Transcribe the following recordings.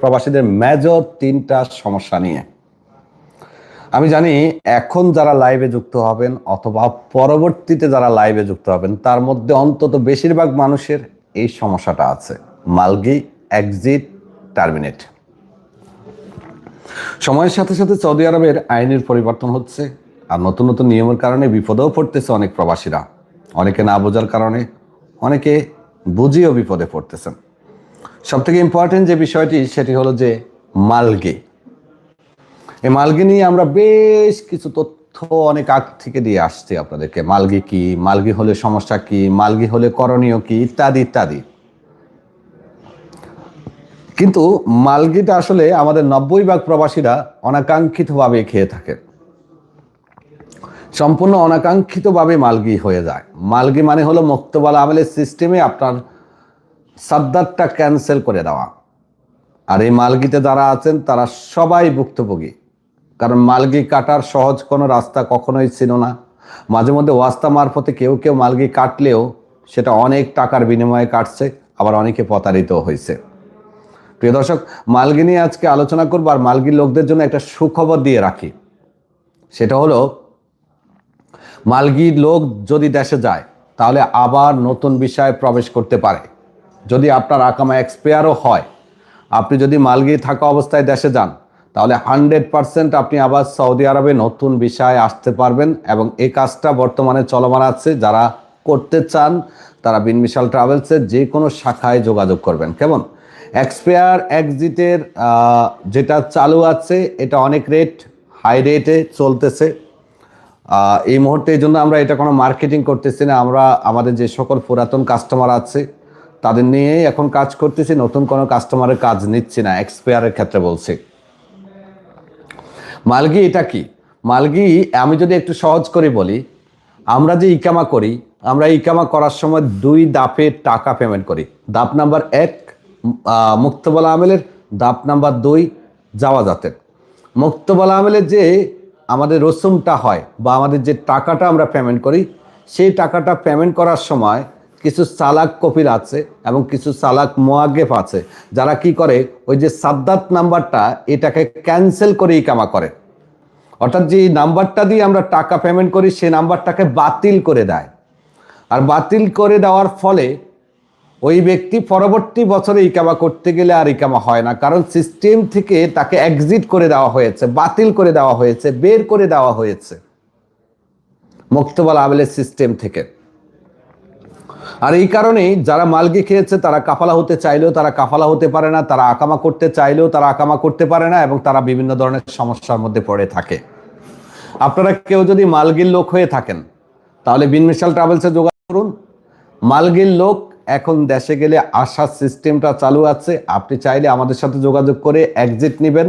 প্রবাসীদের মেজর তিনটা সমস্যা নিয়ে। আমি জানি এখন যারা লাইভে যুক্ত হবেন অথবা পরবর্তীতে যারা লাইভে যুক্ত হবেন, তার মধ্যে অন্তত বেশিরভাগ মানুষের এই সমস্যাটা আছে। মালগি এক্সিট টার্মিনেট সময়ের সাথে সাথে সৌদি আরবের আইনের পরিবর্তন হচ্ছে আর নতুন নতুন নিয়মের কারণে বিপদেও পড়তেছে অনেক প্রবাসীরা। অনেকে না বোঝার কারণে অনেকে বুঝিয়েও বিপদে পড়তেছেন। সব থেকে ইম্পর্টেন্ট যে বিষয়টি, সেটি হলো যে মালগে। এই মালগি নিয়ে আমরা বেশ কিছু তথ্য অনেক আগ থেকে দিয়ে আসছি আপনাদেরকে। মালগি কি, মালগি হলে সমস্যা কি, মালগি হলে করণীয় কি, ইত্যাদি ইত্যাদি। কিন্তু মালগিটা আসলে আমাদের নব্বই ভাগ প্রবাসীরা অনাকাঙ্ক্ষিতভাবে খেয়ে থাকে। সম্পূর্ণ অনাকাঙ্ক্ষিতভাবে মালগি হয়ে যায়। মালগি মানে হলো মুক্তবালা আমলের সিস্টেমে আপনার সাদ্দারটা ক্যান্সেল করে দেওয়া। আর এই মালগিতে যারা আছেন, তারা সবাই ভুক্তভোগী। কারণ মালগি কাটার সহজ কোনো রাস্তা কখনোই ছিল না। মাঝে মধ্যে ওয়াস্তা মারফতে কেউ কেউ মালগি কাটলেও সেটা অনেক টাকার বিনিময়ে কাটছে, আবার অনেকে প্রতারিত হয়েছে। প্রিয় দর্শক মালগি নিয়ে আজকে আলোচনা করব আর মালগির লোকদের জন্য একটা সুখবর দিয়ে রাখি। সেটা হলো মালগির লোক যদি দেশে যায়, তাহলে আবার নতুন বিষয়ে প্রবেশ করতে পারে। যদি আপনার আকামা এক্সপায়ারও হয়, আপনি যদি মালগি থাকা অবস্থায় দেশে যান, তাহলে হান্ড্রেড পারসেন্ট আপনি আবার সৌদি আরবে নতুন বিষয়ে আসতে পারবেন এবং এই কাজটা বর্তমানে চলমান আছে। যারা করতে চান, তারা বিন মিশাল ট্রাভেলসের যে কোনো শাখায় যোগাযোগ করবেন। কেমন? এক্সপায়ার এক্সিটের যেটা চালু আছে, এটা অনেক রেট হাই রেটে চলতেছে। এই মুহূর্তে এই জন্য আমরা এটা কোনো মার্কেটিং করতেছি না। আমরা, আমাদের যে সকল পুরাতন কাস্টমার আছে তাদের নিয়েই এখন কাজ করতেছি, নতুন কোনো কাস্টমারের কাজ নিচ্ছি না এক্সপায়ারের ক্ষেত্রে বলছি। মালগি এটা কি? মালগি আমি যদি একটু সহজ করে বলি, আমরা যে ইকামা করি, আমরা ইকামা করার সময় দুই দাপে টাকা পেমেন্ট করি। দাপ নাম্বার এক মুক্তবলা আমেলের, দাপ নাম্বার দুই, যাওয়া জাতের মুক্তবলা আমেলের যে আমাদের রসুমটা হয় বা আমাদের যে টাকাটা আমরা পেমেন্ট করি, সেই টাকাটা পেমেন্ট করার সময় কিছু চালাক কপিল আছে এবং কিছু চালাক মোয়াগেফ আছে, যারা কি করে? ওই যে সাদ্দাত নাম্বারটা, এটাকে ক্যান্সেল করে ইকামা করে। অর্থাৎ যে নাম্বারটা দিয়ে আমরা টাকা পেমেন্ট করি সেই নাম্বারটাকে বাতিল করে দেয়। আর বাতিল করে দেওয়ার ফলে ওই ব্যক্তি পরবর্তী বছরে ইকামা করতে গেলে আর ইকামা হয় না, কারণ সিস্টেম থেকে তাকে এক্সিট করে দেওয়া হয়েছে, বাতিল করে দেওয়া হয়েছে, বের করে দেওয়া হয়েছে। মুক্তবাল আবেলের সিস্টেম থেকে। আর এই কারণেই যারা মালগি খেয়েছে, তারা কাফালা হতে চাইলেও তারা কাফালা হতে পারে না, তারা আকামা করতে চাইলেও তারা আকামা করতে পারে না এবং তারা বিভিন্ন ধরনের সমস্যার মধ্যে পড়ে থাকে। আপনারা কেউ যদি মালগির লোক হয়ে থাকেন, তাহলে বিন মিশাল ট্রাভেলসে যোগাযোগ করুন। মালগির লোক এখন দেশে গেলে আসার সিস্টেমটা চালু আছে। আপনি চাইলে আমাদের সাথে যোগাযোগ করে এক্সিট নেবেন।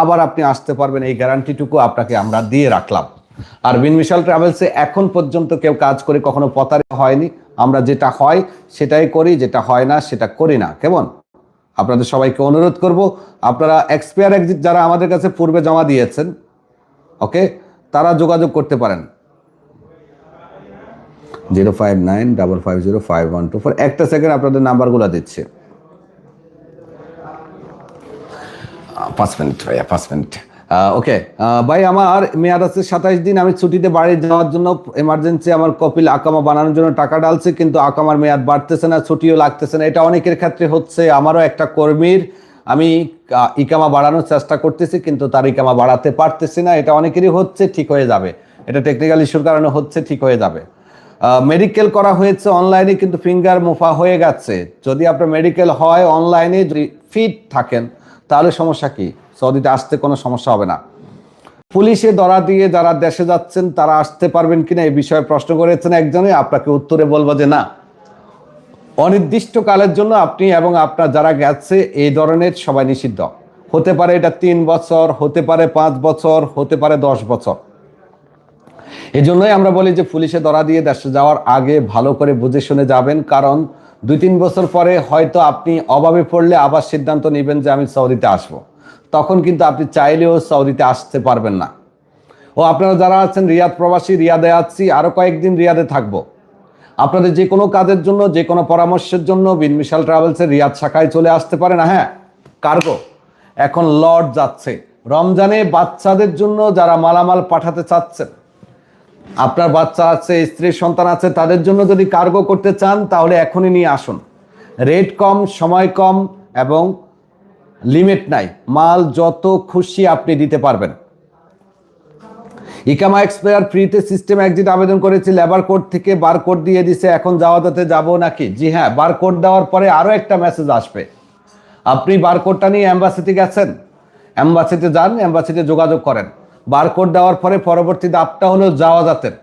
আবার আপনি আসতে পারবেন, এই গ্যারান্টিটুকু আপনাকে আমরা দিয়ে রাখলাম। আর বিন মিশাল ট্রাভেলসে এখন পর্যন্ত কেউ কাজ করে কখনো প্রতারিত হয়নি। আমরা যেটা হয় সেটাই করি, যেটা হয় না সেটা করি না। কেমন? আপনাদের সবাইকে অনুরোধ করব, আপনারা এক্সপায়ার এক্সিট যারা আমাদের কাছে পূর্বে জমা দিয়েছেন ওকে তারা যোগাযোগ করতে পারেন। Zero five nine double five zero five one two four একটা সেকেন্ড আপনাদের নাম্বারগুলো দিচ্ছে। পাঁচ মিনিট ভাইয়া, পাঁচ মিনিট। ওকে ভাই, আমার মেয়াদ আছে সাতাইশ দিন। আমি ছুটিতে বাড়ি যাওয়ার জন্য এমার্জেন্সি আমার কপিল আকামা বানানোর জন্য টাকা ডালছে কিন্তু আকামার মেয়াদ বাড়তেছে না, ছুটিও লাগতেছে না। এটা অনেকের ক্ষেত্রে হচ্ছে, আমারও একটা কর্মীর, আমি ইকামা বাড়ানোর চেষ্টা করতেছি, কিন্তু তার ইকামা বাড়াতে পারতেছি না। এটা অনেকেরই হচ্ছে, ঠিক হয়ে যাবে। এটা টেকনিক্যাল ইস্যুর কারণে হচ্ছে, ঠিক হয়ে যাবে। মেডিকেল করা হয়েছে অনলাইনে কিন্তু ফিঙ্গার মুফা হয়ে গেছে। যদি আপনার মেডিকেল হয় অনলাইনে যদি ফিট থাকেন, তাহলে সমস্যা কি? সৌদিতে আসতে কোনো সমস্যা হবে না। পুলিশে ধরা দিয়ে যারা দেশে যাচ্ছেন, তারা আসতে পারবেন কিনা এই বিষয়ে প্রশ্ন করেছেন একজনে আপনাকে উত্তরে বলব যে না। অনির্দিষ্ট কালের জন্য আপনি এবং আপনার যারা গেছে, এই ধরনের সবাই নিষিদ্ধ। হতে পারে এটা তিন বছর, হতে পারে পাঁচ বছর, হতে পারে দশ বছর। এই জন্যই আমরা বলি যে পুলিশে ধরা দিয়ে দেশে যাওয়ার আগে ভালো করে বুঝে শুনে যাবেন, কারণ দুই তিন বছর পরে হয়তো আপনি অভাবে পড়লে আবার সিদ্ধান্ত নেবেন যে আমি সৌদিতে আসব। তখন কিন্তু আপনি চাইলেও সৌদিতে আসতে পারবেন না। ও আপনারা যারা আছেন রিয়াদ প্রবাসী, রিয়াদে আছি আরও কয়েকদিন রিয়াদে থাকব। আপনাদের যে কোনো কাজের জন্য, যে কোনো পরামর্শের জন্য বিন মিশাল ট্রাভেলসের রিয়াদ শাখায় চলে আসতে পারে না হ্যাঁ কার্গো, এখন লর্ড যাচ্ছে। রমজানে বাচ্চাদের জন্য যারা মালামাল পাঠাতে চাচ্ছেন, আপনার বাচ্চা আছে স্ত্রীর সন্তান আছে, তাদের জন্য যদি কার্গো করতে চান, তাহলে এখনই নিয়ে আসুন। রেট কম, সময় কম, এবং লিমিট নাই। মাল যত খুশি আপনি দিতে পারবেন। ইকামা এক্সপায়ার ফ্রিতে সিস্টেম এক্সিট আবেদন করেছি, লেবার কোড থেকে বার কোড দিয়ে দিছে, এখন যাওয়া যাওয়াতে যাব নাকি? জি হ্যাঁ বার কোড দেওয়ার পরে আরও একটা মেসেজ আসবে। আপনি বার কোডটা নিয়ে অ্যাম্বাসিতে গেছেন অ্যাম্বাসিতে যান অ্যাম্বাসিতে যোগাযোগ করেন। বার কোড দেওয়ার পরে পরবর্তী ধাপটা হলো যাওয়াজাতের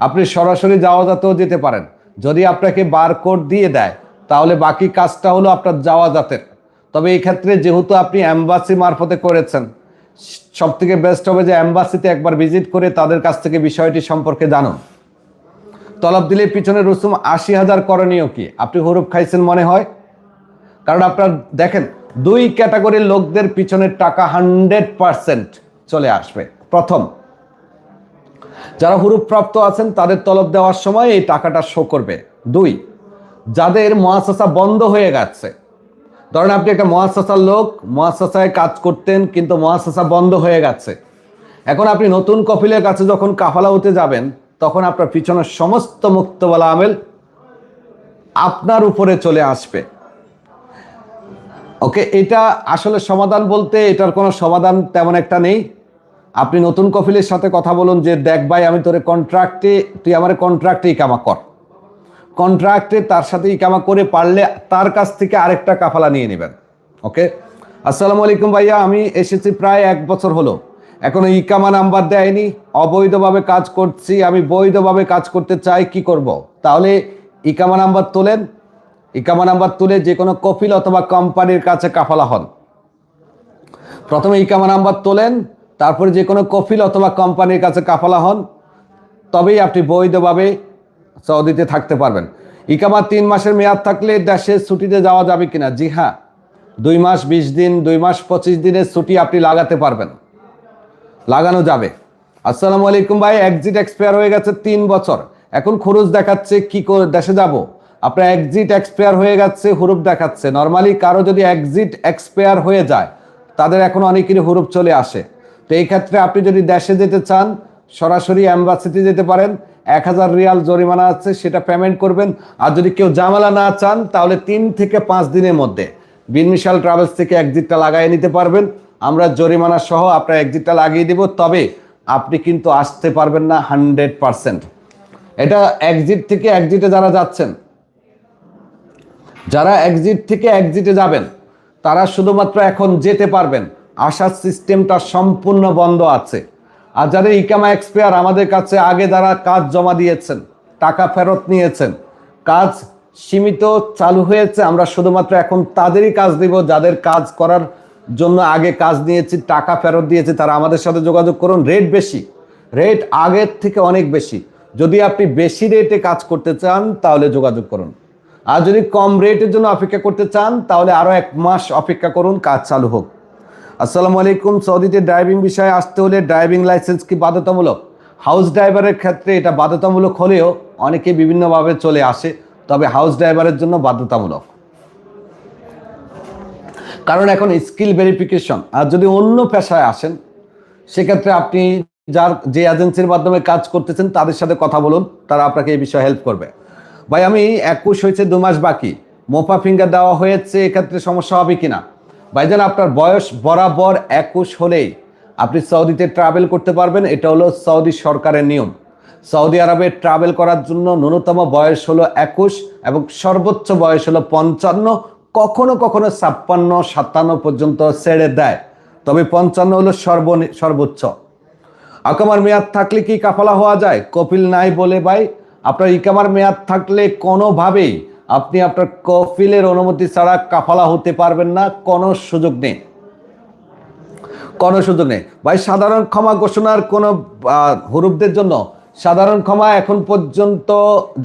আপনি সরাসরি যাওয়া যাতেও যেতে পারেন। যদি আপনাকে বার কোড দিয়ে দেয়, তাহলে বাকি কাজটা হলো আপনার যাওয়াজাতের তবে এই ক্ষেত্রে যেহেতু আপনি অ্যাম্বাসি মারফতে করেছেন সব থেকে বেস্ট হবে যে অ্যাম্বাসিতে একবার ভিজিট করে তাদের কাছ থেকে বিষয়টি সম্পর্কে জানুন। তলব দিলে পিছনে রসুম আশি হাজার করণীয় কি? আপনি হরুপ খাইছেন মনে হয়? কারণ আপনার, দেখেন, দুই ক্যাটাগরির লোকদের পিছনে টাকা হান্ড্রেড পার্সেন্ট চলে আসবে। প্রথম, যারা হুরুপ প্রাপ্ত আছেন, তাদের তলব দেওয়ার সময় এই টাকাটা শো করবে। দুই, যাদের মহাশাসা বন্ধ হয়ে গেছে ধরেন আপনি একটা মহাশাসার লোক মহাশাসায় কাজ করতেন, কিন্তু মহাশাসা বন্ধ হয়ে গেছে। এখন আপনি নতুন কপিলের কাছে যখন কাফালা হতে যাবেন, তখন আপনার পিছনের সমস্ত মুক্তবালা আমেল আপনার উপরে চলে আসবে। ওকে, এটা আসলে সমাধান বলতে এটার কোনো সমাধান তেমন একটা নেই। আপনি নতুন কফিলের সাথে কথা বলুন যে, দেখ ভাই, আমি তোরে কন্ট্রাক্টে তুই আমার কন্ট্রাক্টে ইকামা কর। কন্ট্রাক্টে তার সাথে ইকামা করে পারলে তার কাছ থেকে আরেকটা কাফালা নিয়ে নেবেন। ওকে আসসালামু আলাইকুম ভাইয়া, আমি এসেছি প্রায় এক বছর হলো। এখনও ইকামা নাম্বার দেয়নি, অবৈধভাবে কাজ করছি, আমি বৈধভাবে কাজ করতে চাই, কি করব। তাহলে ইকামা নাম্বার তোলেন। ইকামা নাম্বার তুলে যে কোনো কফিল অথবা কোম্পানির কাছে কাফালা হন। প্রথমে ইকামা নাম্বার তোলেন, তারপরে যে কোনো কফিল অথবা কোম্পানির কাছে কাফালা হন। তবেই আপনি বৈধভাবে সৌদিতে থাকতে পারবেন। ইকামা তিন মাসের মেয়াদ থাকলে দেশে ছুটিতে যাওয়া যাবে কিনা? জি হ্যাঁ দুই মাস বিশ দিন, দুই মাস পঁচিশ দিনের ছুটি আপনি লাগাতে পারবেন। লাগানো যাবে। আসসালামু আলাইকুম ভাই এক্সিট এক্সপায়ার হয়ে গেছে তিন বছর। এখন খরচ দেখাচ্ছে কি করে দেশে যাব? আপনার এক্সিট এক্সপায়ার হয়ে গেছে, হুরুপ দেখাচ্ছে। নর্মালি কারও যদি এক্সিট এক্সপায়ার হয়ে যায়, তাদের এখন অনেকেরই হুরুপ চলে আসে। তো এই ক্ষেত্রে আপনি যদি দেশে যেতে চান, সরাসরি অ্যাম্বাসিতে যেতে পারেন। এক হাজার রিয়াল জরিমানা আছে, সেটা পেমেন্ট করবেন। আর যদি কেউ জামালা না চান, তাহলে তিন থেকে পাঁচ দিনের মধ্যে বিনমিশাল ট্রাভেলস থেকে একজিটটা লাগাই নিতে পারবেন। আমরা জরিমানা সহ আপনার একজিটটা লাগিয়ে দিব, তবে আপনি কিন্তু আসতে পারবেন না হান্ড্রেড পারসেন্ট। এটা একজিট থেকে একজিটে যারা যাচ্ছেন, যারা একজিট থেকে একজিটে যাবেন, তারা শুধুমাত্র এখন যেতে পারবেন। আসার সিস্টেমটা সম্পূর্ণ বন্ধ আছে। আর যাদের ইকামা এক্সপায়ার আমাদের কাছে আগে যারা কাজ জমা দিয়েছেন, টাকা ফেরত নিয়েছেন, কাজ সীমিত চালু হয়েছে, আমরা শুধুমাত্র এখন তাদেরই কাজ দিব, যাদের কাজ করার জন্য আগে কাজ নিয়েছি, টাকা ফেরত দিয়েছি, তারা আমাদের সাথে যোগাযোগ করুন। রেট বেশি। রেট আগের থেকে অনেক বেশি। যদি আপনি বেশি রেটে কাজ করতে চান, তাহলে যোগাযোগ করুন। আর যদি কম রেটের জন্য অপেক্ষা করতে চান, তাহলে আরও এক মাস অপেক্ষা করুন, কাজ চালু হোক। আসসালামু আলাইকুম। সৌদিতে ড্রাইভিং বিষয়ে আসতে হলে ড্রাইভিং লাইসেন্স কি বাধ্যতামূলক? হাউস ড্রাইভারের ক্ষেত্রে এটা বাধ্যতামূলক হলেও অনেকে বিভিন্নভাবে চলে আসে, তবে হাউস ড্রাইভারের জন্য বাধ্যতামূলক। কারণ এখন স্কিল ভেরিফিকেশন আর যদি অন্য পেশায় আসেন, সেক্ষেত্রে আপনি যার যে এজেন্সির মাধ্যমে কাজ করতেছেন, তাদের সাথে কথা বলুন, তারা আপনাকে এই বিষয়ে হেল্প করবে। ভাই, আমি একুশ হয়েছে দু মাস বাকি। মোপা ফিঙ্গার দেওয়া হয়েছে, এক্ষেত্রে সমস্যা হবে কিনা? ভাইজান, আপনার বয়স বরাবর একুশ হলেই আপনি সৌদিতে ট্রাভেল করতে পারবেন। এটা হলো সৌদি সরকারের নিয়ম। সৌদি আরবে ট্রাভেল করার জন্য ন্যূনতম বয়স হলো একুশ এবং সর্বোচ্চ বয়স হলো পঞ্চান্ন। কখনো কখনো ছাপ্পান্ন, সাতান্ন পর্যন্ত ছেড়ে দেয়। তবে পঞ্চান্ন হলো সর্ব সর্বোচ্চ। আকামার মেয়াদ থাকলে কি কাফালা হওয়া যায়? কপিল নাই বলে ভাই, আপনার ইকামার মেয়াদ থাকলে কোনোভাবেই আপনি আপনার কফিলের অনুমতি ছাড়া কাফালা হতে পারবেন না, কোনো সুযোগ নেই। কোনো সুযোগ নেই। ভাই, সাধারণ ক্ষমা ঘোষণার কোনো হরুপদের জন্য সাধারণ ক্ষমা এখন পর্যন্ত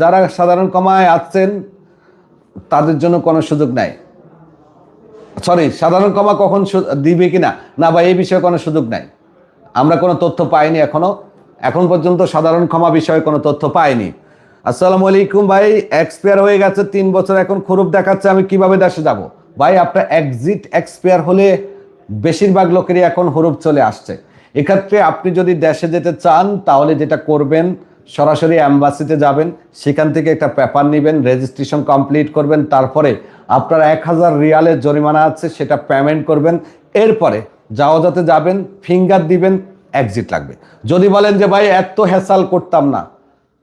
যারা সাধারণ ক্ষমায় আছেন, তাদের জন্য কোনো সুযোগ নাই। সরি সাধারণ ক্ষমা কখন দিবে কিনা? না ভাই, এই বিষয়ে কোনো সুযোগ নাই। আমরা কোনো তথ্য পাইনি এখনও। এখন পর্যন্ত সাধারণ ক্ষমা বিষয়ে কোনো তথ্য পাইনি। আসসালামু আলাইকুম ভাই এক্সপায়ার হয়ে গেছে তিন বছর, এখন খুরুপ দেখাচ্ছে আমি কীভাবে দেশে যাব। ভাই, আপনার এক্সিট এক্সপায়ার হলে বেশিরভাগ লোকেরই এখন হরুপ চলে আসছে। এক্ষেত্রে আপনি যদি দেশে যেতে চান, তাহলে যেটা করবেন, সরাসরি অ্যাম্বাসিতে যাবেন, সেখান থেকে একটা পেপার নেবেন রেজিস্ট্রেশন কমপ্লিট করবেন, তারপরে আপনার এক হাজার রিয়ালের জরিমানা আছে, সেটা পেমেন্ট করবেন, এরপরে যাওয়া যাতে যাবেন ফিঙ্গার দিবেন এক্সিট লাগবে। যদি বলেন যে ভাই, এত হ্যাসাল করতাম না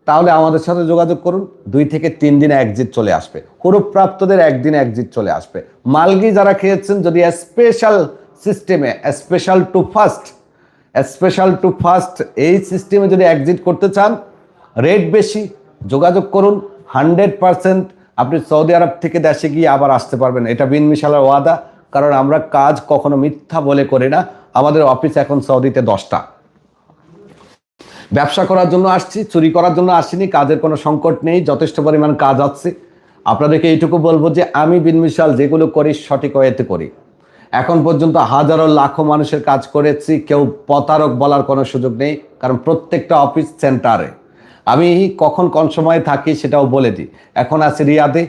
তাহলে আমাদের সাথে যোগাযোগ করুন। দুই থেকে তিন দিনে একজিট চলে আসবে। প্রাপ্তদের একদিনে একজিট চলে আসবে। মালগি যারা খেয়েছেন, যদি স্পেশাল সিস্টেমে special to first special to first এই সিস্টেমে যদি একজিট করতে চান রেট বেশি, যোগাযোগ করুন। হান্ড্রেড পারসেন্ট আপনি সৌদি আরব থেকে দেশে গিয়ে আবার আসতে পারবেন। এটা বিন মিশালার ওয়াদা। কারণ আমরা কাজ কখনো মিথ্যা বলে করি না। আমাদের অফিস এখন সৌদিতে দশটা। ব্যবসা করার জন্য আসছি, চুরি করার জন্য আসিনি, কাজের কোনো সংকট নেই, যথেষ্ট পরিমাণ কাজ আছে। আপনাদেরকে এইটুকু বলব যে আমি বিন মিশাল যেগুলো করি সঠিক ওয়েতে করি। এখন পর্যন্ত হাজারো লাখো মানুষের কাজ করেছি, কেউ প্রতারক বলার কোনো সুযোগ নেই, কারণ প্রত্যেকটা অফিস সেন্টারে। আমি কখন কোন সময় থাকি সেটাও বলে দিই। এখন আছি রিয়াদে,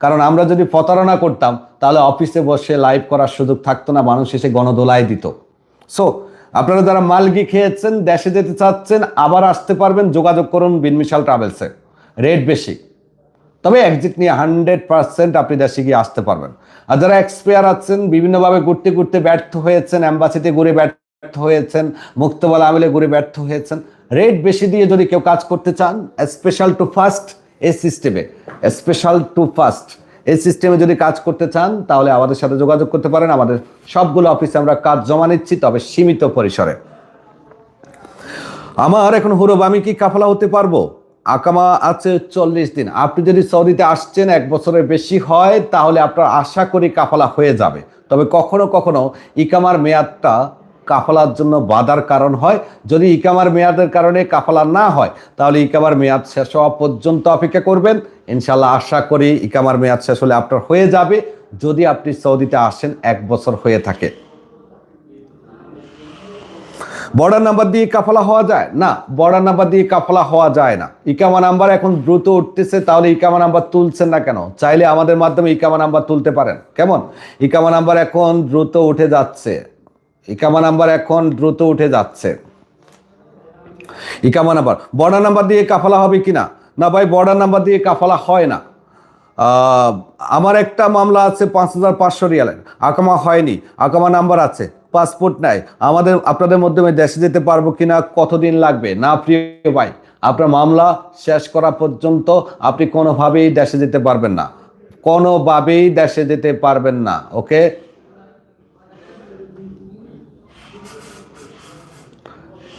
কারণ আমরা যদি প্রতারণা করতাম, তাহলে অফিসে বসে লাইভ করার সুযোগ থাকতো না, মানুষ এসে গণদোলায় দিত। সো আপনারা যারা মালগি খেয়েছেন, দেশে যেতে চাচ্ছেন, আবার আসতে পারবেন, যোগাযোগ করুন বিনমিশাল ট্রাভেলসে। রেট বেশি। তবে এক্সিট নিয়ে হান্ড্রেড পার্সেন্ট আপনি দেশে গিয়ে আসতে পারবেন। আর যারা এক্সপায়ার আছেন, বিভিন্নভাবে ঘুরতে ঘুরতে ব্যর্থ হয়েছেন অ্যাম্বাসিতে ঘুরে ব্যর্থ হয়েছেন, মুক্তবালা আমিলে ঘুরে ব্যর্থ হয়েছেন, রেট বেশি দিয়ে যদি কেউ কাজ করতে চান স্পেশাল টু ফার্স্ট এই সিস্টেমে স্পেশাল টু ফার্স্ট এই সিস্টেমে যদি কাজ করতে চান, তাহলে আমাদের সাথে যোগাযোগ করতে পারেন। আমাদের সবগুলো অফিসে আমরা কাজ জমা নিচ্ছি, তবে সীমিত পরিসরে। আমার এখন হুরব আমি কি কাফলা হতে পারব? আকামা আছে চল্লিশ দিন। আপনি যদি সৌদিতে আসছেন, এক বছরের বেশি হয়, তাহলে আপনার আশা করি কাফলা হয়ে যাবে। তবে কখনো কখনো ইকামার মেয়াদটা কাফলার জন্য বাধার কারণ হয়। যদি ইকামার মেয়াদের কারণে কাফলা না হয়, তাহলে ইকামার মেয়াদ শেষ হওয়া পর্যন্ত অপেক্ষা করবেন। ইনশাল্লাহ আশা করি ইকামার মেয়াদ শেষ হলে আপনার হয়ে যাবে। যদি আপনি সৌদিতে আসেন, এক বছর হয়ে থাকে। বর্ডার নাম্বার দিয়ে কাফলা হওয়া যায়? না, বর্ডার নাম্বার দিয়ে কাফলা হওয়া যায় না। ইকামা নাম্বার এখন দ্রুত উঠতেছে, তাহলে ইকামা নাম্বার তুলছেন না কেন? চাইলে আমাদের মাধ্যমে ইকামা নাম্বার তুলতে পারেন। কেমন? ইকামা নাম্বার এখন দ্রুত উঠে যাচ্ছে। ইকামা নাম্বার এখন দ্রুত উঠে যাচ্ছে। ইকামা নাম্বার, বর্ডার নাম্বার দিয়ে কাফলা হবে কিনা না? ভাই, বর্ডার নাম্বার দিয়ে কাফলা হয় না। আমার একটা মামলা আছে পাঁচ হাজার পাঁচশো রিয়ালের। আকামা হয়নি, আকামা নাম্বার আছে, পাসপোর্ট নাই। আমাদের, আপনাদের মাধ্যমে দেশে যেতে পারব কিনা কতদিন লাগবে? না প্রিয় ভাই, আপনার মামলা শেষ করা পর্যন্ত আপনি কোনোভাবেই দেশে যেতে পারবেন না। কোনোভাবেই দেশে যেতে পারবেন না, ওকে?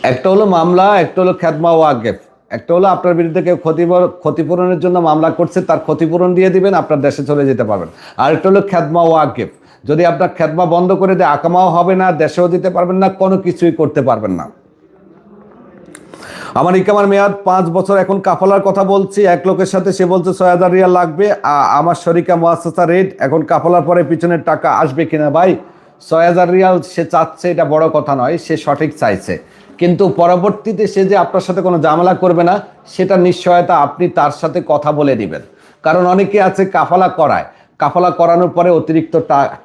একটা হলো মামলা, একটা হলো খেদমা ওয়াগেফ একটা হলো আপনার বিরুদ্ধে কেউ ক্ষতিপূরণ ক্ষতিপূরণের জন্য মামলা করছে, তার ক্ষতিপূরণ দিয়ে দিবেন, আপনার দেশে চলে যেতে পারবেন। আর একটা হলো খেদমা ওয়াগেফ যদি আপনার খেদমা বন্ধ করে দেয়, আকামাও হবে না, দেশেও দিতে পারবেন না, কোনো কিছুই করতে পারবেন না। আমার ইকামার মেয়াদ পাঁচ বছর, এখন কাফালার কথা বলছি, এক লোকের সাথে সে বলছে ছয় হাজার রিয়াল লাগবে আমার শরিকা মোয়াসা রেট, এখন কাফালার পরে পিছনের টাকা আসবে কিনা ভাই? ছয় হাজার রিয়াল সে চাচ্ছে, এটা বড় কথা নয়, সে সঠিক চাইছে। কিন্তু পরবর্তীতে সে যে আপনার সাথে কোনো ঝামেলা করবে না, সেটা নিশ্চয়তা আপনি তার সাথে কথা বলে দিবেন। কারণ অনেকে আছে কাফালা করায়। কাফালা করানোর পরে অতিরিক্ত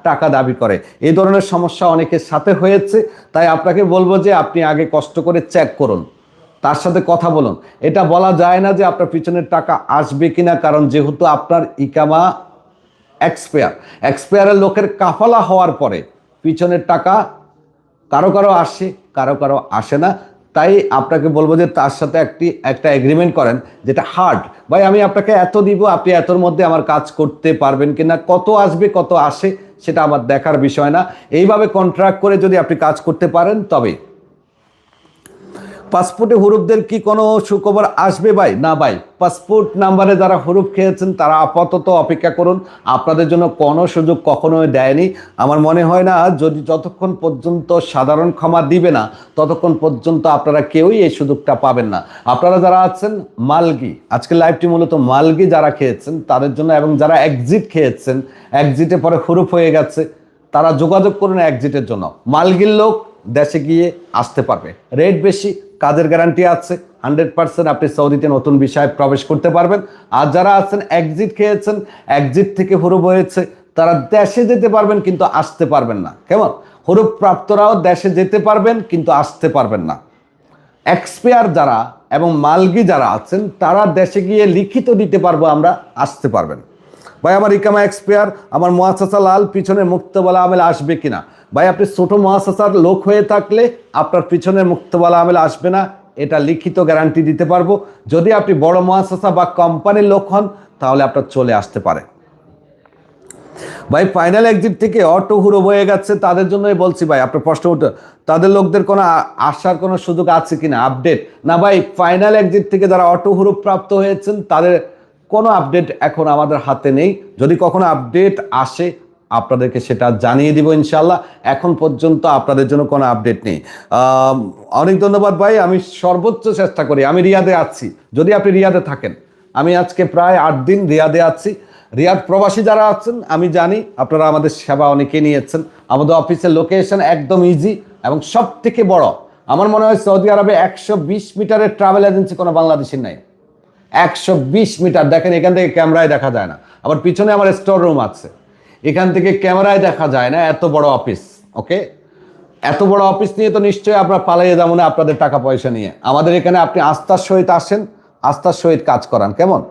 টাকা দাবি করে। এই ধরনের সমস্যা অনেকের সাথে হয়েছে। তাই আপনাকে বলব যে আপনি আগে কষ্ট করে চেক করুন। তার সাথে কথা বলুন। এটা বলা যায় না যে আপনার পিছনের টাকা আসবে কিনা, কারণ যেহেতু আপনার ইকামা এক্সপায়ার এক্সপায়ারের লোকের কাফালা হওয়ার পরে পিছনের টাকা কারও কারও আসে, কারও কারও আসে না। তাই আপনাকে বলব যে তার সাথে একটি, একটা এগ্রিমেন্ট করেন যেটা হার্ড ভাই, আমি আপনাকে এত দিব, আপনি এতর মধ্যে আমার কাজ করতে পারবেন কি না কত আসবে, কত আসে, সেটা আমার দেখার বিষয় না। এইভাবে কন্ট্রাক্ট করে যদি আপনি কাজ করতে পারেন, তবে পাসপোর্টে হরুপদের কি কোনো সুখবর আসবে ভাই? না ভাই, পাসপোর্ট নাম্বারে যারা হরুপ খেয়েছেন, তারা আপাতত অপেক্ষা করুন। আপনাদের জন্য কোনো সুযোগ কখনোই দেয়নি। আমার মনে হয় না, যদি যতক্ষণ পর্যন্ত সাধারণ ক্ষমা দিবে না, ততক্ষণ পর্যন্ত আপনারা কেউই এই সুযোগটা পাবেন না। আপনারা যারা আছেন, মালগি, আজকে লাইভটি মূলত মালগি যারা খেয়েছেন, তাদের জন্য এবং যারা এক্সিট খেয়েছেন এক্সিটে পরে হরুপ হয়ে গেছে, তারা যোগাযোগ করুন এক্সিটের জন্য। মালগির লোক দেশে গিয়ে আসতে পারবে। রেট বেশি, কাজের গ্যারান্টি আছে হান্ড্রেড পার্সেন্ট আপনি সৌদিতে নতুন বিষয়ে প্রবেশ করতে পারবেন। আর যারা আছেন এক্সিট খেয়েছেন এক্সিট থেকে হুরুপ হয়েছে, তারা দেশে যেতে পারবেন কিন্তু আসতে পারবেন না। কেমন? হরুপ প্রাপ্তরাও দেশে যেতে পারবেন কিন্তু আসতে পারবেন না। এক্সপায়ার যারা এবং মালগি যারা আছেন, তারা দেশে গিয়ে লিখিত দিতে পারব আমরা, আসতে পারবেন। ভাই, আমার ইকামা এক্সপায়ার আমার মহাসাসা লাল পিছনে মুক্তবালা আমেল আসবে কিনা? ভাই, আপনি ছোট মহাসাসার লোক হয়ে থাকলে আপনার পিছনে মুক্তবালা আমেল আসবে না। এটা লিখিত গ্যারান্টি দিতে পারব। যদি আপনি বড় মহাসাসা বা কোম্পানির লোক হন, তাহলে আপনার চলে আসতে পারে। ভাই ফাইনাল এক্সিট থেকে অটো হুড়ো হয়ে গেছে। তাদের জন্যই বলছি ভাই, আপনার প্রশ্ন উঠে তাদের লোকদের কোনো আসার কোনো সুযোগ আছে কিনা? আপডেট না ভাই ফাইনাল এক্সিট থেকে যারা অটো হুড়ো প্রাপ্ত হয়েছেন, তাদের কোনো আপডেট এখন আমাদের হাতে নেই। যদি কখনো আপডেট আসে আপনাদেরকে সেটা জানিয়ে দিব ইনশাল্লাহ এখন পর্যন্ত আপনাদের জন্য কোনো আপডেট নেই। অনেক ধন্যবাদ ভাই, আমি সর্বোচ্চ চেষ্টা করি। আমি রিয়াদে আছি। যদি আপনি রিয়াদে থাকেন, আমি আজকে প্রায় আট দিন রিয়াদে আছি। রিয়াদ প্রবাসী যারা আছেন, আমি জানি আপনারা আমাদের সেবা অনেকে নিয়েছেন। আমাদের অফিসের লোকেশন একদম ইজি এবং সব থেকে বড়। আমার মনে হয় সৌদি আরবে একশো বিশ মিটারের ট্রাভেল এজেন্সি কোনো বাংলাদেশের নাই। একশো বিশ মিটার। দেখেন এখান থেকে ক্যামেরায় দেখা যায় না। আবার পিছনে আমার স্টোর রুম আছে। এখান থেকে ক্যামেরায় দেখা যায় না, এত বড় অফিস, ওকে? এত বড় অফিস নিয়ে তো নিশ্চয়ই আপনারা পালাইয়ে যাব না আপনাদের টাকা পয়সা নিয়ে। আমাদের এখানে আপনি আস্থার সহিত আসেন, আস্থার সহিত কাজ করান, কেমন?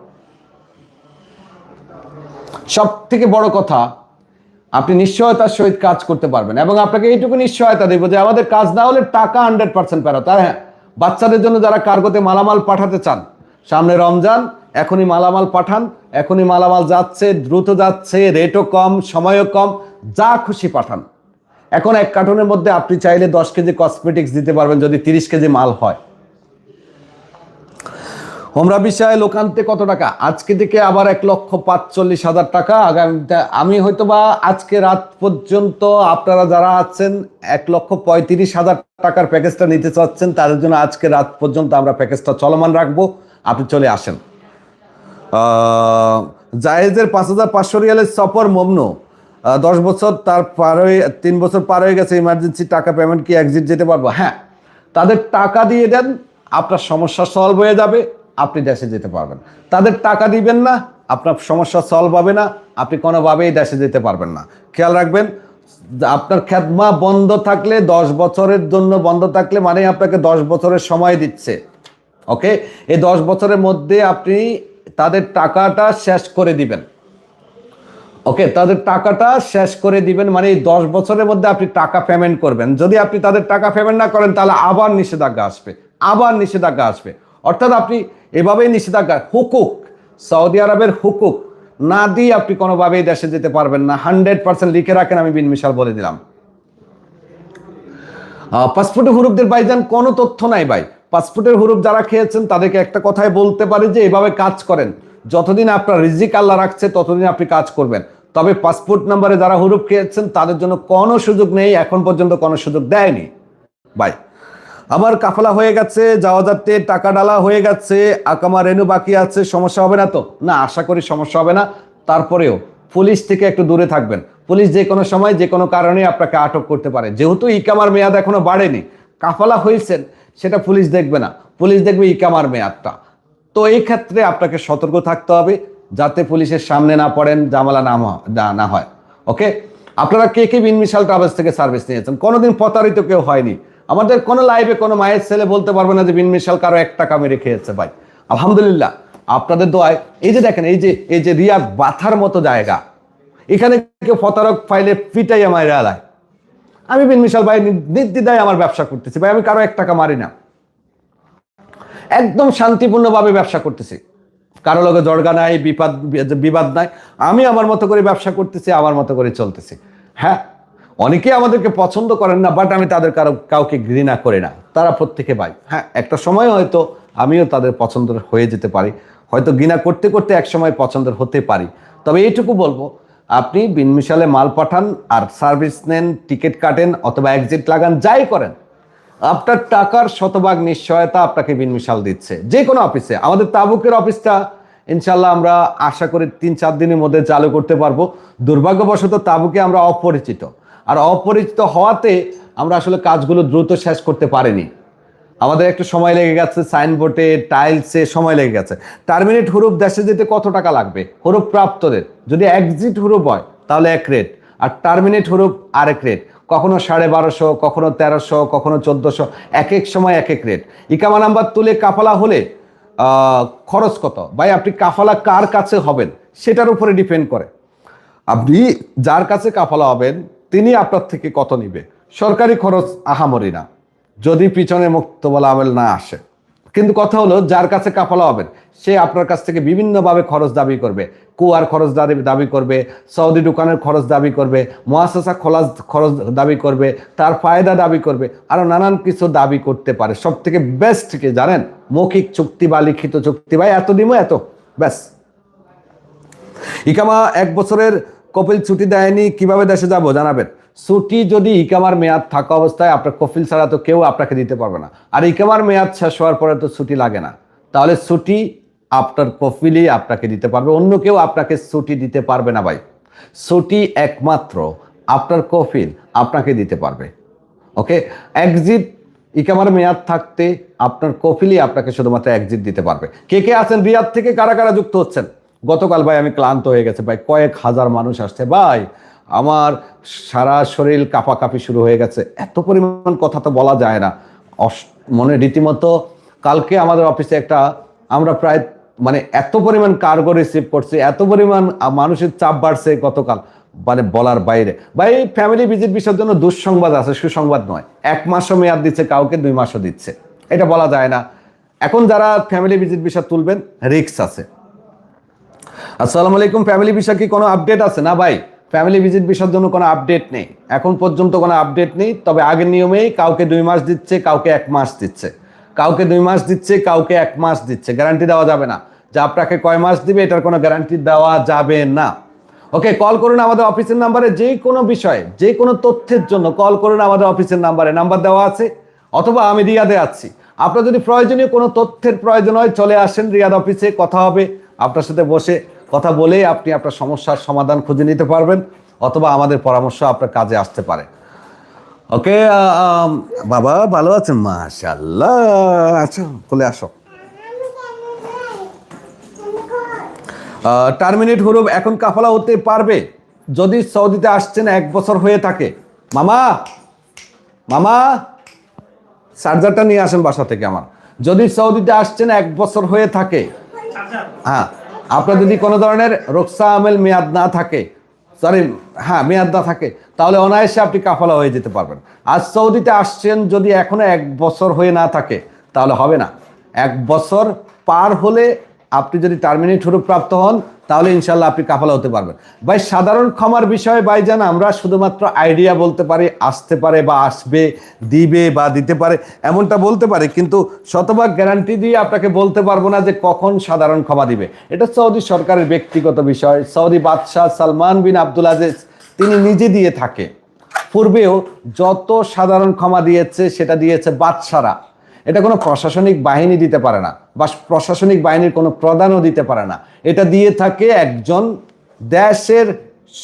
সব থেকে বড় কথা, আপনি নিশ্চয়তার সহিত কাজ করতে পারবেন এবং আপনাকে এইটুকু নিশ্চয়তা দেবো যে আমাদের কাজ না হলে টাকা হান্ড্রেড পার্সেন্ট ফেরত। আর হ্যাঁ বাচ্চাদের জন্য যারা কার্গোতে মালামাল পাঠাতে চান, সামনে রমজান এখনই মালামাল পাঠান, এখনই মালামাল যাচ্ছে, দ্রুত যাচ্ছে রেটও কম, সময়ও কম, যা খুশি পাঠান। এখন এক কার্টনের মধ্যে আপনি চাইলে দশ কেজি কসমেটিক্স দিতে পারবেন, যদি তিরিশ কেজি মাল হয়। হোমরা বিষয়ে লোকান্তে কত টাকা? আজকে থেকে আবার এক লক্ষ পাঁচচল্লিশ হাজার টাকা। আগামীতে আমি হয়তো বা আজকে রাত পর্যন্ত আপনারা যারা আছেন, এক লক্ষ পঁয়ত্রিশ হাজার টাকার প্যাকেজটা নিতে চাচ্ছেন, তাদের জন্য আজকে রাত পর্যন্ত আমরা প্যাকেজটা চলমান রাখব। আপনি চলে আসেন। জায়েজের পাঁচ হাজার পাঁচশো রিয়ালের সফর মমনু দশ বছর তার পার হয়ে, তিন বছর পার হয়ে গেছে ইমার্জেন্সি টাকা পেমেন্ট কি এক্সিট যেতে পারব? হ্যাঁ তাদের টাকা দিয়ে দেন, আপনার সমস্যা সলভ হয়ে যাবে, আপনি দেশে যেতে পারবেন। তাদের টাকা দিবেন না, আপনার সমস্যা সলভ হবে না, আপনি কোনোভাবেই দেশে যেতে পারবেন না। খেয়াল রাখবেন, আপনার খেদমা বন্ধ থাকলে, দশ বছরের জন্য বন্ধ থাকলে মানে আপনাকে দশ বছরের সময় দিচ্ছে। ওকে এই দশ বছরের মধ্যে আপনি তাদের টাকাটা শেষ করে দিবেন। ওকে, তাদের টাকাটা শেষ করে দিবেন মানে এই দশ বছরের মধ্যে আপনি টাকা পেমেন্ট করবেন। যদি আপনি তাদের টাকা পেমেন্ট না করেন, তাহলে আবার নিষেধাজ্ঞা আসবে। আবার নিষেধাজ্ঞা আসবে। অর্থাৎ আপনি এভাবেই নিষেধাজ্ঞা, হুকুক, সৌদি আরবের হুকুক না দিয়ে আপনি কোনোভাবেই দেশে যেতে পারবেন না। হান্ড্রেড পার্সেন্ট লিখে রাখেন, আমি বিন মিশাল বলে দিলাম। পাসপোর্টের হুরুপদের ভাইজান, কোনো তথ্য নাই ভাই। পাসপোর্টের হুরুপ যারা খেয়েছেন, তাদেরকে একটা কথাই বলতে পারি যে, এভাবে কাজ করেন। যতদিন আপনার রিজিক আল্লাহ রাখছে, ততদিন আপনি কাজ করবেন। তবে পাসপোর্ট নাম্বারে যারা হুরুপ খেয়েছেন, তাদের জন্য কোনো সুযোগ নেই, এখন পর্যন্ত কোনো সুযোগ দেয়নি। বাই। আমার কাফলা হয়ে গেছে, যাওয়া যাতে টাকা ডালা হয়ে গেছে, আকামা রেনু বাকি আছে, সমস্যা হবে না তো? না, আশা করি সমস্যা হবে না। তারপরেও পুলিশ থেকে একটু দূরে থাকবেন। পুলিশ যে কোনো সময়, যে কোনো কারণে আপনাকে আটক করতে পারে। যেহেতু ইকামার মেয়াদ এখনও বাড়েনি। কাফালা হয়েছেন সেটা পুলিশ দেখবে না। পুলিশ দেখবে ইকামার মেয়াদটা তো এই ক্ষেত্রে আপনাকে সতর্ক থাকতে হবে যাতে পুলিশের সামনে না পড়েন, জামালা না না- হয়। ওকে? আপনারা কে কে বিন মিশাল ট্রাভেলস থেকে সার্ভিস নিয়েছেন? কোনোদিন প্রতারিত কেউ হয়নি। আমাদের কোনো লাইভে কোনো মায়ের ছেলে বলতে পারবে না যে বিন মিশাল কারও এক টাকা মেরে খেয়েছে ভাই। আলহামদুলিল্লাহ, আপনাদের দোয়ায় এই যে দেখেন, এই যে এই যে রিয়াদ বাথার মতো জায়গা। এখানে কেউ প্রতারক ফাইলে পিটাই আমার এলায় আমি বিন মিশাল ভাই নি- নির্দ্বিধায় আমার ব্যবসা করতেছি। ভাই, আমি কারও এক টাকা মারি না। একদম শান্তিপূর্ণভাবে ব্যবসা করতেছি। কারও লগে জড়গা নাই, বিপদ, বিবাদ নাই। আমি আমার মতো করে ব্যবসা করতেছি, আমার মতো করে চলতেছি। হ্যাঁ অনেকে আমাদেরকে পছন্দ করেন না, বাট আমি তাদের কারও কাউকে ঘৃণা করি না। তারা প্রত্যেকে ভাই। হ্যাঁ একটা সময় হয়তো আমিও তাদের পছন্দের হয়ে যেতে পারি। হয়তো ঘৃণা করতে করতে এক সময় পছন্দের হতে পারি। তবে এইটুকু বলব আপনি বিনমিশালে মাল পাঠান আর সার্ভিস নেন, টিকিট কাটেন অথবা এক্সিট লাগান, যাই করেন। আপনার টাকার শতভাগ নিশ্চয়তা আপনাকে বিনমিশাল দিচ্ছে। যে কোনো অফিসে। আমাদের তাবুকের অফিসটা ইনশাল্লাহ আমরা আশা করি তিন চার দিনের মধ্যে চালু করতে পারব। দুর্ভাগ্যবশত তাবুকে আমরা অপরিচিত। আর অপরিচিত হওয়াতে আমরা আসলে কাজগুলো দ্রুত শেষ করতে পারিনি। আমাদের একটু সময় লেগে গেছে সাইনবোর্ডে টাইলসে সময় লেগে গেছে। টার্মিনেট হুরুপ দেশে যেতে কত টাকা লাগবে? হুরুপ প্রাপ্তদের। যদি এক্সিট হুরুপ হয়, তাহলে এক রেট আর টার্মিনেট হুরুপ আরেক রেট কখনো সাড়ে বারোশো, কখনো তেরোশো, কখনো চোদ্দোশো, এক এক সময় এক এক রেট ইকামা নাম্বার তুলে কাফালা হলে খরচ কত? ভাই, আপনি কাফালা কার কাছে হবেন? সেটার উপরে ডিপেন্ড করে। আপনি যার কাছে কাফালা হবেন, তিনি আপনার থেকে কত নিবে? সরকারি খরচ আহামরি না। যদি পিছনে মুক্ত বলা আমেল না আসে। কিন্তু কথা হলো, যার কাছে কাফালা হবেন সে আপনার কাছ থেকে বিভিন্নভাবে খরচ দাবি করবে। কুয়ার খরচ দাবি দাবি করবে, সৌদি দোকানের খরচ দাবি করবে মহাশাসা খোলা খরচ দাবি করবে, তার ফায়দা দাবি করবে আরও নানান কিছু দাবি করতে পারে। সব থেকে বেস্ট কি জানেন? মৌখিক চুক্তি বা লিখিত চুক্তি। ভাই, এত দিমো, এত। ব্যাস। ইকামা এক বছরের কপিল ছুটি দেয়নি, কীভাবে দেশে যাব, জানাবেন? ছুটি যদি ইকামার মেয়াদ থাকা অবস্থায় আপনার কপিল ছাড়া তো কেউ আপনাকে দিতে পারবে না। আর ইকামার মেয়াদ শেষ হওয়ার পরে তো ছুটি লাগে না। তাহলে ছুটি আপনার কপিলই আপনাকে দিতে পারবে। অন্য কেউ আপনাকে ছুটি দিতে পারবে না ভাই। ছুটি একমাত্র আপনার কফিল আপনাকে দিতে পারবে। ওকে? একজিট ইকামার মেয়াদ থাকতে আপনার কফিলই আপনাকে শুধুমাত্র একজিট দিতে পারবে। কে কে আছেন? রিয়াদ থেকে কারা কারা যুক্ত হচ্ছেন? গতকাল ভাই আমি ক্লান্ত হয়ে গেছে ভাই। কয়েক হাজার মানুষ আসছে। ভাই আমার সারা শরীর কাঁপাকাঁপি শুরু হয়ে গেছে। এত পরিমাণ কথা তো বলা যায় না। মনে রীতিমতো কালকে আমাদের অফিসে একটা আমরা প্রায় মানে এত পরিমাণ কার্গো রিসিভ করছি, এত পরিমাণ মানুষের চাপ বাড়ছে গতকাল মানে বলার বাইরে। ভাই ফ্যামিলি ভিজিট বিষয়ের জন্য দুঃসংবাদ আছে, সুসংবাদ নয়। এক মাসও মেয়াদ দিচ্ছে, কাউকে দুই মাসও দিচ্ছে। এটা বলা যায় না। এখন যারা ফ্যামিলি ভিজিট বিষয় তুলবেন রিক্স আছে। আসসালামু আলাইকুম ফ্যামিলি বিষয় কি কোনো আপডেট আছে? না ভাই? ফ্যামিলি ভিজিট বিষয়ের জন্য কোনো আপডেট নেই। এখন পর্যন্ত কোনো আপডেট নেই, তবে আগের নিয়মেই কাউকে দুই মাস দিচ্ছে, কাউকে এক মাস দিচ্ছে। কাউকে দুই মাস দিচ্ছে, কাউকে এক মাস দিচ্ছে। গ্যারান্টি দেওয়া যাবে না। যে আপনাকে কয় মাস দিবে, এটার কোনো গ্যারান্টি দেওয়া যাবে না। ওকে কল করুন আমাদের অফিসের নাম্বারে যে কোনো বিষয়ে, যে কোনো তথ্যের জন্য কল করুন আমাদের অফিসের নাম্বারে নাম্বার দেওয়া আছে, অথবা আমি রিয়াদে আছি। আপনার যদি প্রয়োজনীয় কোনো তথ্যের প্রয়োজন হয়, চলে আসেন রিয়াদ অফিসে কথা হবে। আপনার সাথে বসে কথা বলেই আপনি আপনার সমস্যার সমাধান খুঁজে নিতে পারবেন, অথবা আমাদের পরামর্শ আপনার কাজে আসতে পারে। ওকে বাবা ভালো আছেন? মাশাল্লাহ আচ্ছা চলে আসো। টার্মিনেট হরুপ এখন কাফালা হতে পারবে? যদি সৌদিতে আসছেন, এক বছর হয়ে থাকে। মামা মামা, চার্জারটা নিয়ে আসেন বাসা থেকে আমার। যদি সৌদিতে আসছেন, এক বছর হয়ে থাকে। হ্যাঁ। আপনার যদি কোনো ধরনের রোকসা আমেল মেয়াদ না থাকে সরি হ্যাঁ মেয়াদ না থাকে, তাহলে অনায়াসে আপনি কাফালা হয়ে যেতে পারবেন। আজ সৌদিতে আসছেন, যদি এখনও এক বছর হয়ে না থাকে, তাহলে হবে না। এক বছর পার হলে আপনি যদি টার্মিনেট হরুপ প্রাপ্ত হন, তাহলে ইনশাল্লাহ আপনি কাফালা হতে পারবেন। ভাই, সাধারণ ক্ষমার বিষয়ে ভাইজান আমরা শুধুমাত্র আইডিয়া বলতে পারি, আসতে পারে বা আসবে, দিবে বা দিতে পারে, এমনটা বলতে পারে, কিন্তু শতভাগ গ্যারান্টি দিয়ে আপনাকে বলতে পারব না যে কখন সাধারণ ক্ষমা দিবে। এটা সৌদি সরকারের ব্যক্তিগত বিষয়। সৌদি বাদশাহ সালমান বিন আব্দুল আজিজ, তিনি নিজে দিয়ে থাকে। পূর্বেও যত সাধারণ ক্ষমা দিয়েছে, সেটা দিয়েছে বাদশারা। এটা কোনো প্রশাসনিক বাহিনী দিতে পারে না বা প্রশাসনিক বাহিনীর কোনো প্রধানও দিতে পারে না। এটা দিয়ে থাকে একজন দেশের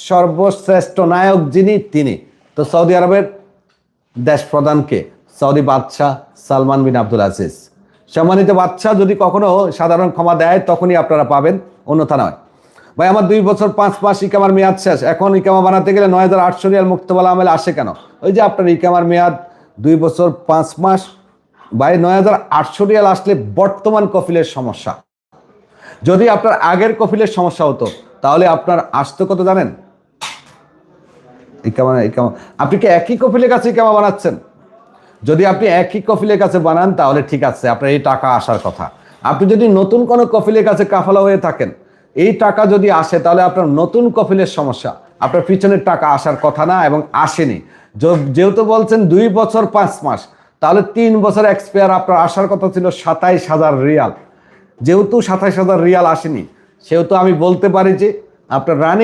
সর্বশ্রেষ্ঠ নায়ক যিনি, তিনি। তো সৌদি আরবের দেশ প্রধানকে সৌদি বাদশাহ সালমান বিন আব্দুল আজিজ। সম্মানিত বাদশাহ, যদি কখনো সাধারণ ক্ষমা দেয়, তখনই আপনারা পাবেন, অন্যথা নয়। ভাই, আমার দুই বছর পাঁচ মাস ইকামার মেয়াদ শেষ। এখন ইকামা বানাতে গেলে নয় হাজার আটশো রিয়াল মুক্তবালা আমেল আসে কেন? ওই যে আপনার ইকামার মেয়াদ দুই বছর পাঁচ মাস ভাই, নয় হাজার আটশো রিয়াল আসলে বর্তমান কফিলের সমস্যা। যদি আপনার আগের কফিলের সমস্যা হতো, তাহলে আপনার আসতো কত জানেন? ইকামা আপনি কি একই কফিলের কাছে ইকামা বানাচ্ছেন? যদি আপনি একই কফিলের কাছে বানান, তাহলে ঠিক আছে, আপনার এই টাকা আসার কথা। আপনি যদি নতুন কোনো কফিলের কাছে কাফালা হয়ে থাকেন, এই টাকা যদি আসে, তাহলে আপনার নতুন কফিলের সমস্যা। আপনার পিছনের টাকা আসার কথা না, এবং আসেনি। যেহেতু বলছেন দুই বছর পাঁচ মাস তাহলে তিন বছর এক্সপায়ার আপনার আসার কথা ছিল সাতাইশ হাজার রিয়াল। যেহেতু সাতাইশ হাজার রিয়াল আসেনি, সেহেতু আমি বলতে পারি যে আপনার রানিং